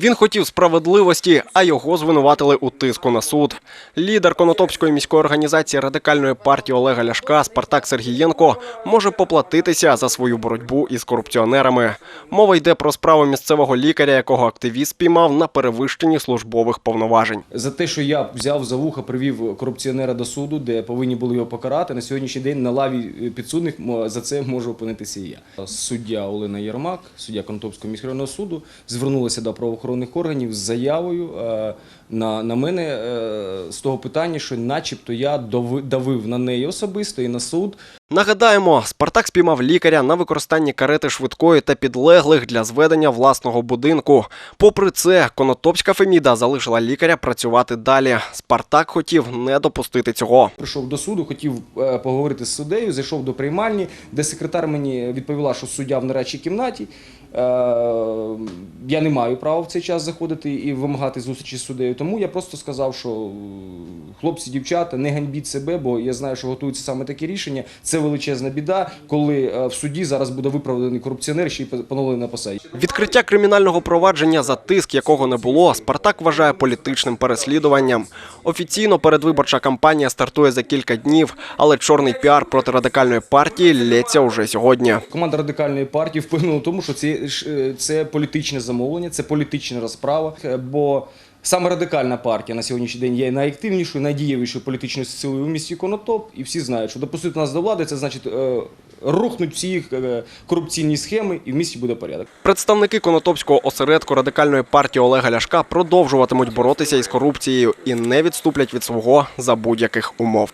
Він хотів справедливості, а його звинуватили у тиску на суд. Лідер Конотопської міської організації радикальної партії Олега Ляшка Спартак Сергієнко може поплатитися за свою боротьбу із корупціонерами. Мова йде про справу місцевого лікаря, якого активіст спіймав на перевищенні службових повноважень. За те, що я взяв за вуха, привів корупціонера до суду, де повинні були його покарати. На сьогоднішній день на лаві е, підсудних за це може опинитися і я. Суддя Олена Єрмак, суддя Конотопського міськрайонного суду, звернулася до правоохоронних органів з заявою е, на, на мене е, з того питання, що начебто я давив на неї особисто і на суд. Нагадаємо, Спартак спіймав лікаря на використанні карети швидкої та підлеглих для зведення власного будинку. Попри це, Конотопська Феміда залишила лікаря працювати далі. Спартак хотів не допустити цього. Прийшов до суду, хотів е, поговорити з суддею, зайшов до приймальні, де секретар мені відповіла, що суддя в нарадчій кімнаті. Е, Я не маю права в цей час заходити і вимагати зустрічі з суддею. Тому я просто сказав, що е, хлопці, дівчата, не ганьбіть себе, бо я знаю, що готуються саме такі рішення. Це величезна біда, коли е, в суді зараз буде виправданий корупціонер, ще й поновлений на посаді. Відкриття кримінального провадження за тиск, якого не було, Спартак вважає політичним переслідуванням. Офіційно передвиборча кампанія стартує за кілька днів, але чорний піар проти радикальної партії лється уже сьогодні. Команда радикальної партії впевнена в тому, що це, е, це політичне замовлення, це політична розправа. Бо саме радикальна партія на сьогоднішній день є найактивнішою, найдієвішою політичною силою у місті Конотоп. І всі знають, що допустити нас до влади, це значить е, рухнуть всі їх е, корупційні схеми, і в місті буде порядок. Представники Конотопського осередку радикальної партії Олега Ляшка продовжуватимуть боротися із корупцією і не відступлять від свого за будь-яких умов.